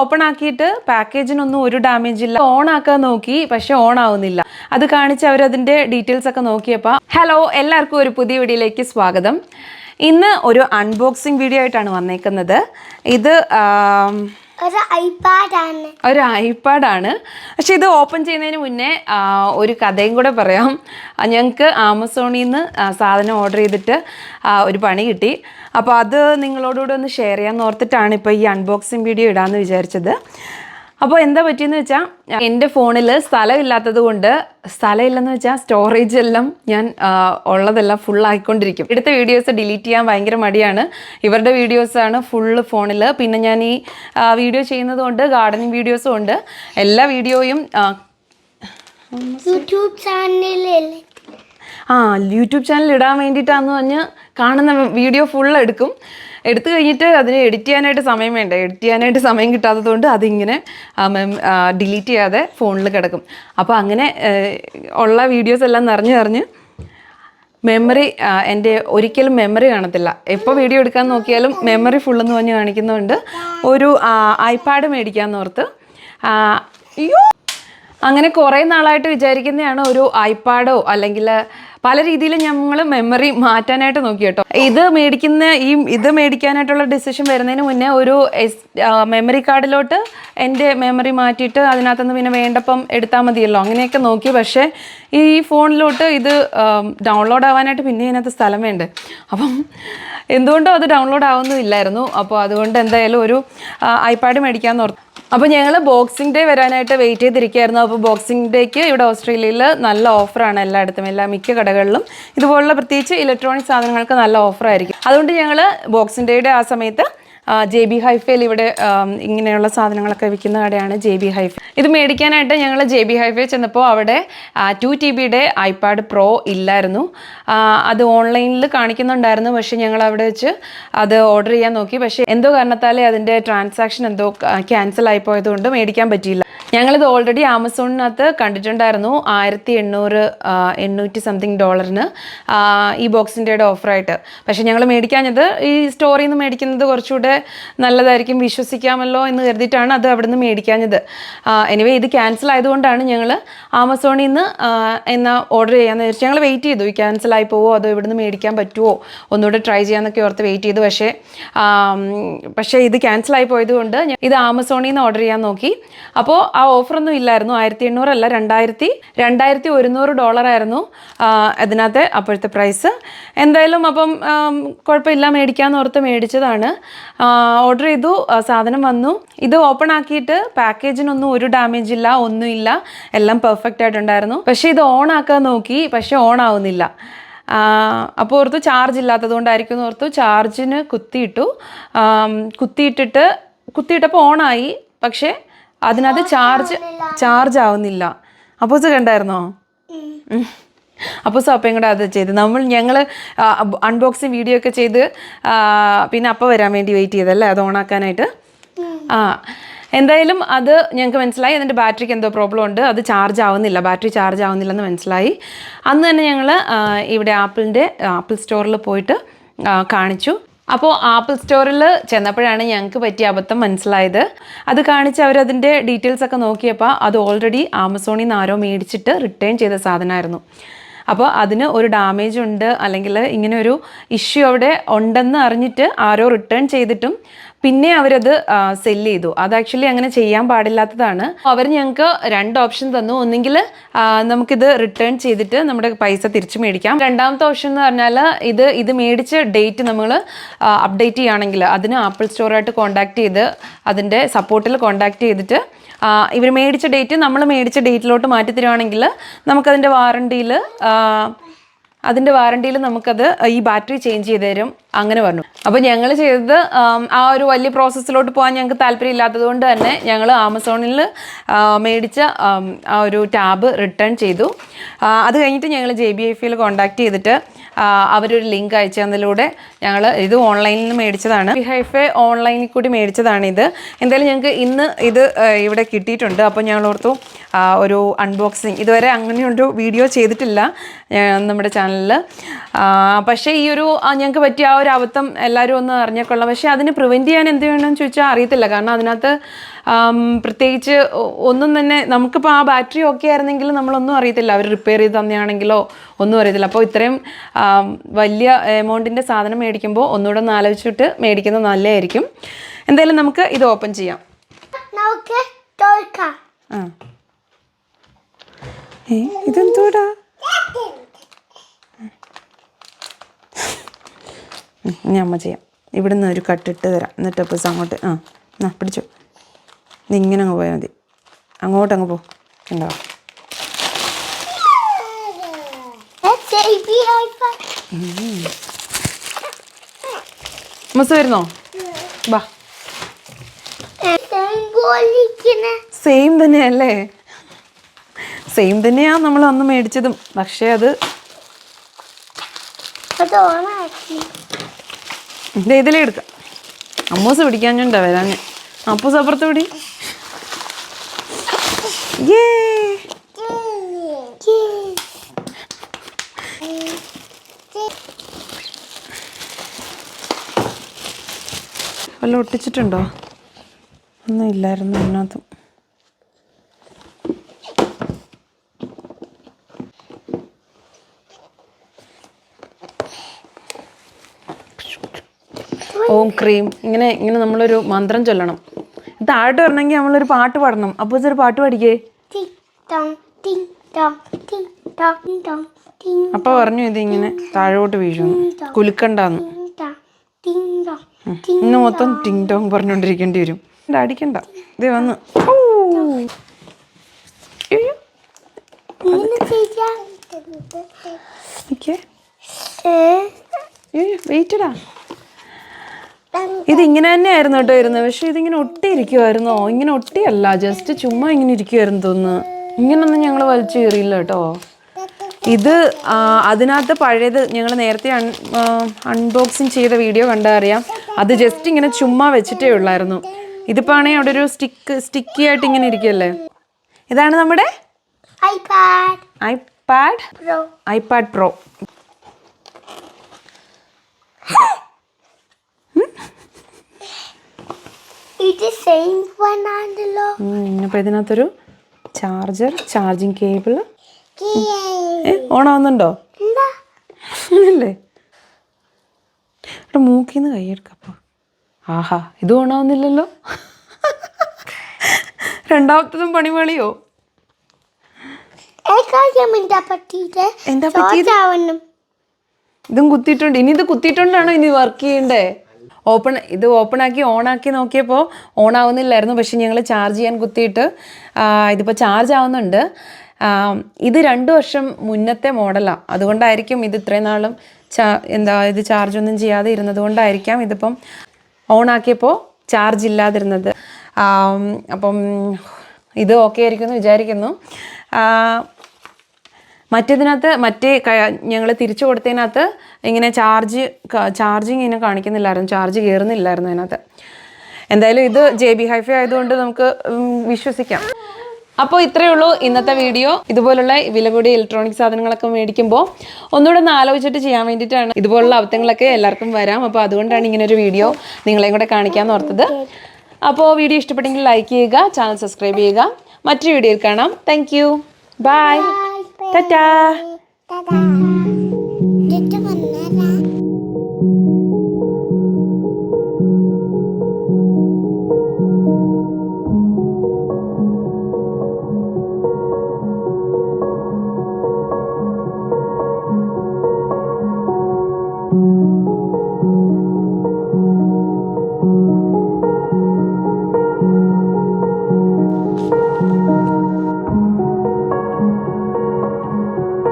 Open ആക്കിയിട്ട് പാക്കേജിനൊന്നും ഒരു damage ഇല്ല. ഓൺ ആക്കാൻ നോക്കി പക്ഷെ ഓൺ ആവുന്നില്ല അത് കാണിച്ച് അവരതിന്റെ ഡീറ്റെയിൽസ് ഒക്കെ നോക്കിയപ്പോൾ ഹലോ എല്ലാവർക്കും ഒരു പുതിയ വീഡിയോയിലേക്ക് സ്വാഗതം. ഇന്ന് ഒരു അൺബോക്സിങ് വീഡിയോ ആയിട്ടാണ് വന്നേക്കുന്നത്. ഇത് ഒരു ഐപാഡാണ് ഒരു പക്ഷെ ഇത് ഓപ്പൺ ചെയ്യുന്നതിന് മുന്നേ ഒരു കഥയും കൂടെ പറയാം. ഞങ്ങൾക്ക് ആമസോണിൽ നിന്ന് സാധനം ഓർഡർ ചെയ്തിട്ട് ഒരു പണി കിട്ടി. അപ്പോൾ അത് നിങ്ങളോടുകൂടെ ഒന്ന് ഷെയർ ചെയ്യാമെന്ന് ഓർത്തിട്ടാണ് ഇപ്പോൾ ഈ അൺബോക്സിങ് വീഡിയോ ഇടാമെന്ന് വിചാരിച്ചത്. അപ്പോൾ എന്താ പറ്റിയെന്ന് വെച്ചാൽ എന്റെ ഫോണിൽ സ്ഥലമില്ലാത്തത് കൊണ്ട് സ്ഥലമില്ലെന്ന് വെച്ചാൽ സ്റ്റോറേജ് എല്ലാം ഞാൻ ഉള്ളതെല്ലാം ഫുൾ ആയിക്കൊണ്ടിരിക്കും. എടുത്ത വീഡിയോസ് ഡിലീറ്റ് ചെയ്യാൻ ഭയങ്കര മടിയാണ്. ഇവരുടെ വീഡിയോസാണ് ഫുള്ള് ഫോണിൽ പിന്നെ ഞാൻ ഈ വീഡിയോ ചെയ്യുന്നത് കൊണ്ട് ഗാർഡനിങ് വീഡിയോസും ഉണ്ട്. എല്ലാ വീഡിയോയും യൂട്യൂബ് ചാനലിൽ ആ യൂട്യൂബ് ചാനൽ ഇടാൻ വേണ്ടിയിട്ടാന്ന് പറഞ്ഞ് കാണുന്ന വീഡിയോ ഫുൾ എടുക്കും. എടുത്തു കഴിഞ്ഞിട്ട് അതിന് എഡിറ്റ് ചെയ്യാനായിട്ട് സമയം വേണ്ട? എഡിറ്റ് ചെയ്യാനായിട്ട് സമയം കിട്ടാത്തതുകൊണ്ട് അതിങ്ങനെ ഡിലീറ്റ് ചെയ്യാതെ ഫോണിൽ കിടക്കും. അപ്പോൾ അങ്ങനെ ഉള്ള വീഡിയോസ് എല്ലാം നിറഞ്ഞു നിറഞ്ഞ് മെമ്മറി എന്റെ ഒരിക്കലും മെമ്മറി കാണത്തില്ല. എപ്പോൾ വീഡിയോ എടുക്കാൻ നോക്കിയാലും മെമ്മറി ഫുള്ളെന്ന് പറഞ്ഞ് കാണിക്കുന്നതുകൊണ്ട് ഒരു ഐപാഡ് മേടിക്കാമെന്ന് ഓർത്ത് അയ്യോ! അങ്ങനെ കുറേ നാളായിട്ട് വിചാരിക്കുന്നതാണ് ഒരു ഐപാഡോ അല്ലെങ്കിൽ പല രീതിയിൽ ഞങ്ങൾ മെമ്മറി മാറ്റാനായിട്ട് നോക്കി കേട്ടോ. ഇത് മേടിക്കുന്ന ഈ ഇത് മേടിക്കാനായിട്ടുള്ള ഡിസിഷൻ വരുന്നതിന് മുന്നേ ഒരു മെമ്മറി കാർഡിലോട്ട് എന്റെ മെമ്മറി മാറ്റിയിട്ട് അതിനകത്തുനിന്ന് പിന്നെ വേണ്ടപ്പം എടുത്താൽ മതിയല്ലോ. അങ്ങനെയൊക്കെ നോക്കി. പക്ഷേ ഈ ഫോണിലോട്ട് ഇത് ഡൗൺലോഡ് ആവാനായിട്ട് പിന്നെ ഇതിനകത്ത് സ്ഥലം വേണ്ടേ? അപ്പം എന്തുകൊണ്ടും അത് ഡൗൺലോഡ് ആവുന്നില്ലായിരുന്നു അപ്പോൾ അതുകൊണ്ട് എന്തായാലും ഒരു ഐപാഡ് മേടിക്കാമെന്ന് ഓർത്തു അപ്പോൾ ഞങ്ങൾ ബോക്സിംഗ് ഡേ വരാനായിട്ട് വെയിറ്റ് ചെയ്തിരിക്കുകയായിരുന്നു. അപ്പോൾ ബോക്സിംഗ് ഡേക്ക് ഇവിടെ ഓസ്ട്രേലിയയിൽ നല്ല ഓഫറാണ് എല്ലായിടത്തും എല്ലാ മിക്ക കടകളിലും. ഇതുപോലുള്ള പ്രത്യേകിച്ച് ഇലക്ട്രോണിക് സാധനങ്ങൾക്ക് നല്ല ഓഫറായിരിക്കും അതുകൊണ്ട് ഞങ്ങൾ ബോക്സിംഗ് ഡേയുടെ ആ സമയത്ത് ജെ ബി ഹൈഫയിൽ ഇവിടെ ഇങ്ങനെയുള്ള സാധനങ്ങളൊക്കെ വിൽക്കുന്ന കടയാണ് ജെ ബി ഹൈഫ. ഇത് മേടിക്കാനായിട്ട് ഞങ്ങൾ ജെ ബി ഹൈഫയിൽ ചെന്നപ്പോൾ അവിടെ ടു ടി ബിയുടെ ഐപാഡ് പ്രോ ഇല്ലായിരുന്നു. അത് ഓൺലൈനിൽ കാണിക്കുന്നുണ്ടായിരുന്നു. പക്ഷേ ഞങ്ങൾ അവിടെ വെച്ച് അത് ഓർഡർ ചെയ്യാൻ നോക്കി. പക്ഷേ എന്തോ കാരണത്താലേ അതിന്റെ ട്രാൻസാക്ഷൻ എന്തോ ക്യാൻസൽ ആയി പോയതുകൊണ്ട് മേടിക്കാൻ പറ്റിയില്ല. ഞങ്ങളിത് ഓൾറെഡി ആമസോണിനകത്ത് കണ്ടിട്ടുണ്ടായിരുന്നു. ആയിരത്തി എണ്ണൂറ് എണ്ണൂറ്റി സംതിങ് ഡോളറിന് ഈ ബോക്സിന്റെ ഓഫറായിട്ട്. പക്ഷേ ഞങ്ങൾ മേടിക്കാഞ്ഞത് ഈ സ്റ്റോറിൽ നിന്ന് മേടിക്കുന്നത് കുറച്ചുകൂടെ നല്ലതായിരിക്കും വിശ്വസിക്കാമല്ലോ എന്ന് കരുതിയിട്ടാണ് അത് അവിടെ നിന്ന് മേടിക്കാഞ്ഞത് എനിവേ ഇത് ക്യാൻസൽ ആയതുകൊണ്ടാണ് ഞങ്ങൾ ആമസോണിൽ നിന്ന് എന്ന ഓർഡർ ചെയ്യാമെന്ന് വിചാരിച്ചു ഞങ്ങൾ വെയിറ്റ് ചെയ്തു. ഈ ക്യാൻസൽ ആയി പോവോ അതോ ഇവിടുന്ന് മേടിക്കാൻ പറ്റുമോ ഒന്നുകൂടെ ട്രൈ ചെയ്യാമെന്നൊക്കെ ഓർത്ത് വെയിറ്റ് ചെയ്തു. പക്ഷേ പക്ഷേ ഇത് ക്യാൻസൽ ആയി പോയതുകൊണ്ട് ഇത് ആമസോണിൽ നിന്ന് ഓർഡർ ചെയ്യാൻ നോക്കി. അപ്പോൾ ആ ഓഫറൊന്നും ഇല്ലായിരുന്നു. ആയിരത്തി എണ്ണൂറല്ല രണ്ടായിരത്തി രണ്ടായിരത്തി ഒരുന്നൂറ് ഡോളറായിരുന്നു അതിനകത്ത് അപ്പോഴത്തെ പ്രൈസ് എന്തായാലും അപ്പം കുഴപ്പമില്ല മേടിക്കാമെന്ന് ഓർത്ത് മേടിച്ചതാണ്. ഓർഡർ ചെയ്തു. സാധനം വന്നു. ഇത് ഓപ്പൺ ആക്കിയിട്ട് പാക്കേജിനൊന്നും ഒരു ഡാമേജ് ഇല്ല ഒന്നുമില്ല എല്ലാം പെർഫെക്റ്റ് ആയിട്ടുണ്ടായിരുന്നു. പക്ഷേ ഇത് ഓൺ ആക്കാൻ നോക്കി പക്ഷേ ഓൺ ആവുന്നില്ല. അപ്പോൾ ഓർത്തു ചാർജ് ഇല്ലാത്തത് കൊണ്ടായിരിക്കും എന്ന് ഓർത്തു. ചാർജിന് കുത്തിയിട്ടു. കുത്തിയിട്ടിട്ട് കുത്തിയിട്ടപ്പോൾ ആയി. പക്ഷേ അതിനകത്ത് ചാർജ് ചാർജ് ആവുന്നില്ല. അപ്പോൾ ഇത് കണ്ടായിരുന്നോ? അപ്പോൾ സോപ്പയും കൂടെ അത് ചെയ്ത്. നമ്മൾ ഞങ്ങൾ അൺബോക്സിങ് വീഡിയോ ഒക്കെ ചെയ്ത് പിന്നെ അപ്പോൾ വരാൻ വേണ്ടി വെയിറ്റ് ചെയ്തല്ലേ അത് ഓണാക്കാനായിട്ട് ആ എന്തായാലും അത് ഞങ്ങൾക്ക് മനസ്സിലായി. അതിന്റെ ബാറ്ററിക്ക് എന്തോ പ്രോബ്ലം ഉണ്ട്. അത് ചാർജ് ആവുന്നില്ല. ബാറ്ററി ചാർജ് ആവുന്നില്ലെന്ന് മനസ്സിലായി. അന്ന് തന്നെ ഞങ്ങൾ ഇവിടെ ആപ്പിളിന്റെ ആപ്പിൾ സ്റ്റോറിൽ പോയിട്ട് കാണിച്ചു. അപ്പോൾ ആപ്പിൾ സ്റ്റോറിൽ ചെന്നപ്പോഴാണ് ഞങ്ങൾക്ക് പറ്റിയ അബദ്ധം മനസ്സിലായത്. അത് കാണിച്ച് അവരതിന്റെ ഡീറ്റെയിൽസ് ഒക്കെ നോക്കിയപ്പോൾ അത് ഓൾറെഡി ആമസോണിൽ നിന്ന് ആരോ മേടിച്ചിട്ട് റിട്ടേൺ ചെയ്ത സാധനമായിരുന്നു. അപ്പോൾ അതിന് ഒരു ഡാമേജ് ഉണ്ട് അല്ലെങ്കിൽ ഇങ്ങനെ ഒരു ഇഷ്യൂ അവിടെ ഉണ്ടെന്ന് അറിഞ്ഞിട്ട് ആരോ റിട്ടേൺ ചെയ്തിട്ടും പിന്നെ അവരത് സെല്ല് ചെയ്തു. അത് ആക്ച്വലി അങ്ങനെ ചെയ്യാൻ പാടില്ലാത്തതാണ്. അവർ ഞങ്ങൾക്ക് രണ്ട് ഓപ്ഷൻ തന്നു. ഒന്നെങ്കിൽ നമുക്കിത് റിട്ടേൺ ചെയ്തിട്ട് നമ്മുടെ പൈസ തിരിച്ചു മേടിക്കാം. രണ്ടാമത്തെ ഓപ്ഷൻ എന്ന് പറഞ്ഞാൽ ഇത് ഇത് മേടിച്ച ഡേറ്റ് നമ്മൾ അപ്ഡേറ്റ് ചെയ്യുകയാണെങ്കിൽ അതിന് ആപ്പിൾ സ്റ്റോറായിട്ട് കോൺടാക്ട് ചെയ്ത് അതിന്റെ സപ്പോർട്ടിൽ കോൺടാക്ട് ചെയ്തിട്ട് ഇവർ മേടിച്ച ഡേറ്റ് നമ്മൾ മേടിച്ച ഡേറ്റിലോട്ട് മാറ്റി തരുവാണെങ്കിൽ നമുക്കതിന്റെ വാറണ്ടിയിൽ അതിന്റെ വാറണ്ടിയിൽ നമുക്കത് ഈ ബാറ്ററി ചേഞ്ച് ചെയ്ത് തരും. അങ്ങനെ പറഞ്ഞു. അപ്പോൾ ഞങ്ങൾ ചെയ്തത് ആ ഒരു വലിയ പ്രോസസ്സിലോട്ട് പോകാൻ ഞങ്ങൾക്ക് താല്പര്യം ഇല്ലാത്തത് കൊണ്ട് തന്നെ ഞങ്ങൾ ആമസോണിൽ മേടിച്ച ആ ഒരു ടാബ് റിട്ടേൺ ചെയ്തു. അത് കഴിഞ്ഞിട്ട് ഞങ്ങൾ ജെ ബി എഫ് കോൺടാക്ട് ചെയ്തിട്ട് അവരൊരു ലിങ്ക് അയച്ചു തന്നതിലൂടെ ഞങ്ങൾ ഇത് ഓൺലൈനിൽ നിന്ന് മേടിച്ചതാണ്. ഹൈഫെ ഓൺലൈനിൽ കൂടി മേടിച്ചതാണ് ഇത് എന്തായാലും ഞങ്ങൾക്ക് ഇന്ന് ഇത് ഇവിടെ കിട്ടിയിട്ടുണ്ട്. അപ്പോൾ ഞങ്ങൾ ഓർത്തു ഒരു അൺബോക്സിങ് ഇതുവരെ അങ്ങനെയൊരു വീഡിയോ ചെയ്തിട്ടില്ല നമ്മുടെ ചാനലിൽ പക്ഷേ ഈ ഒരു ഞങ്ങൾക്ക് പറ്റിയ ആ ഒരു അബദ്ധം എല്ലാവരും ഒന്ന് അറിഞ്ഞേക്കൊള്ളാം. പക്ഷേ അതിന് പ്രിവെന്റ് ചെയ്യാൻ എന്ത് വേണമെന്ന് ചോദിച്ചാൽ അറിയത്തില്ല. കാരണം അതിനകത്ത് പ്രത്യേകിച്ച് ഒന്നും തന്നെ നമുക്കിപ്പോൾ ആ ബാറ്ററി ഓക്കെ ആയിരുന്നെങ്കിൽ നമ്മളൊന്നും അറിയത്തില്ല. അവർ റിപ്പയർ ചെയ്ത് തന്നെയാണെങ്കിലോ ഒന്നും അറിയത്തില്ല. അപ്പോൾ ഇത്രയും വലിയ എമൗണ്ടിന്റെ സാധനം മേടിക്കുമ്പോൾ ഒന്നുകൂടെ ഒന്ന് ആലോചിച്ചിട്ട് മേടിക്കുന്നത് നല്ലതായിരിക്കും. എന്തായാലും നമുക്ക് ഇത് ഓപ്പൺ ചെയ്യാം. നമുക്ക് ആ. ഇതെന്തോടാ? ഞാൻ അമ്മ ചെയ്യാം. ഇവിടുന്ന് ഒരു കട്ടിട്ട് തരാം. എന്നിട്ട് അപ്പോൾ അങ്ങോട്ട് ആ എന്നാ പിടിച്ചു. ഇങ്ങനെ അങ്ങ് പോയാൽ മതി. അങ്ങോട്ട് അങ്ങ് പോ. ഉണ്ടാവും ഐപാഡ് മസ് വരുന്നോ? ബാ സെയിം തന്നെയല്ലേ? സെയിം തന്നെയാ നമ്മൾ അന്ന് മേടിച്ചതും. പക്ഷേ അത് ദേ ഇതിലേ എടുക്കാം. അമ്മൂസ് പിടിക്കാഞ്ഞുണ്ടാ വരാൻ അപ്പൂസ് അപ്പുറത്ത് പിടി. ഏ വല്ല ഒട്ടിച്ചിട്ടുണ്ടോ? ഒന്നും ഇല്ലായിരുന്നു അതിനകത്ത്. ഓം ക്രീം. ഇങ്ങനെ ഇങ്ങനെ നമ്മളൊരു മന്ത്രം ചൊല്ലണം. താഴോട്ട് വരണമെങ്കിൽ നമ്മളൊരു പാട്ട് പാടണം. അപ്പോൾ ഒരു പാട്ട് പാടിക്കേ? അപ്പൊ പറഞ്ഞു ഇത് ഇങ്ങനെ താഴോട്ട് വീഴുന്നു. കുലുക്കണ്ടാന്ന്. ഇന്ന് മൊത്തം ടിങ് ടോങ് പറഞ്ഞോണ്ടിരിക്കേണ്ടി വരും. അടിക്കണ്ട. ഇതേ വന്ന്. ഇതിങ്ങനെ വെയിറ്റടാ ഇത് ഇങ്ങനെ തന്നെ ആയിരുന്നു കേട്ടോ ഇരുന്നത്. പക്ഷെ ഇതിങ്ങനെ ഒട്ടിയിരിക്കുമായിരുന്നോ ഇങ്ങനെ ഒട്ടിയല്ല. ജസ്റ്റ് ചുമ്മാ ഇങ്ങനെ ഇരിക്കുമായിരുന്നു തോന്നുന്നു. ഇങ്ങനൊന്നും ഞങ്ങൾ വലിച്ചു കയറിയില്ല കേട്ടോ. ഇത് അതിനകത്ത് പഴയത് ഞങ്ങൾ നേരത്തെ അൺബോക്സിങ് ചെയ്ത വീഡിയോ കണ്ടാൽ അറിയാം. അത് ജസ്റ്റ് ഇങ്ങനെ ചുമ്മാ വെച്ചിട്ടേ ഉള്ളായിരുന്നു. ഇതിപ്പോൾ ആണെങ്കിൽ അവിടെ ഒരു സ്റ്റിക്ക് സ്റ്റിക്കി ആയിട്ട് ഇങ്ങനെ ഇരിക്കുകയല്ലേ ഇതാണ് നമ്മുടെ? ഐപാഡ് ഐപാഡ് പ്രോ അപ്പോൾ ഇതിനകത്തൊരു ചാർജർ ചാർജിങ് കേബിൾ ഏ ഓണാവുന്നുണ്ടോ അല്ലേ ഇവിടെ മൂക്കിന്ന് കൈയെടുക്കപ്പോ. ആഹാ ഇത് ഓണാവുന്നില്ലല്ലോ രണ്ടാമത്തതും പണിപാളിയോ എന്താ പറ്റിയത്? ആവണം ഇതും കുത്തിയിട്ടുണ്ട്. ഇനി ഇത് കുത്തിയിട്ടുണ്ടാണോ? ഇനി വർക്ക് ചെയ്യണ്ടേ? ഓപ്പൺ ഇത് ഓപ്പൺ ആക്കി ഓൺ ആക്കി നോക്കിയപ്പോൾ ഓൺ ആവുന്നില്ലായിരുന്നു. പക്ഷെ ഞങ്ങൾ ചാർജ് ചെയ്യാൻ കുത്തിയിട്ട് ഇതിപ്പോൾ ചാർജ് ആവുന്നുണ്ട്. ഇത് രണ്ട് വർഷം മുന്നത്തെ മോഡലാണ് അതുകൊണ്ടായിരിക്കും ഇത് ഇത്രയും നാളും ചാ എന്താ ഇത് ചാർജ് ഒന്നും ചെയ്യാതെ ഇരുന്നത് കൊണ്ടായിരിക്കാം ഇതിപ്പം ഓൺ ആക്കിയപ്പോൾ ചാർജ് ഇല്ലാതിരുന്നത്. അപ്പം ഇത് ഓക്കെ ആയിരിക്കും എന്ന് വിചാരിക്കുന്നു മറ്റേതിനകത്ത് മറ്റേ ഞങ്ങൾ തിരിച്ചു കൊടുത്തതിനകത്ത് ഇങ്ങനെ ചാർജ് ചാർജിങ് ഇങ്ങനെ കാണിക്കുന്നില്ലായിരുന്നു. ചാർജ് കയറുന്നില്ലായിരുന്നു അതിനകത്ത്. എന്തായാലും ഇത് ജെ ബി ഹൈഫൈ ആയതുകൊണ്ട് നമുക്ക് വിശ്വസിക്കാം. അപ്പോൾ ഇത്രയേ ഉള്ളൂ ഇന്നത്തെ വീഡിയോ. ഇതുപോലുള്ള വില കൂടിയ ഇലക്ട്രോണിക് സാധനങ്ങളൊക്കെ മേടിക്കുമ്പോൾ ഒന്നുകൂടെ ഒന്ന് ആലോചിച്ചിട്ട് ചെയ്യാൻ വേണ്ടിയിട്ടാണ്. ഇതുപോലുള്ള അബദ്ധങ്ങളൊക്കെ എല്ലാവർക്കും വരാം. അപ്പോൾ അതുകൊണ്ടാണ് ഇങ്ങനെ ഒരു വീഡിയോ നിങ്ങളെയും കൂടെ കാണിക്കാമെന്ന് ഓർത്തത്. അപ്പോൾ വീഡിയോ ഇഷ്ടപ്പെട്ടെങ്കിൽ ലൈക്ക് ചെയ്യുക ചാനൽ സബ്സ്ക്രൈബ് ചെയ്യുക. മറ്റൊരു വീഡിയോയിൽ കാണാം. Thank you bye tata.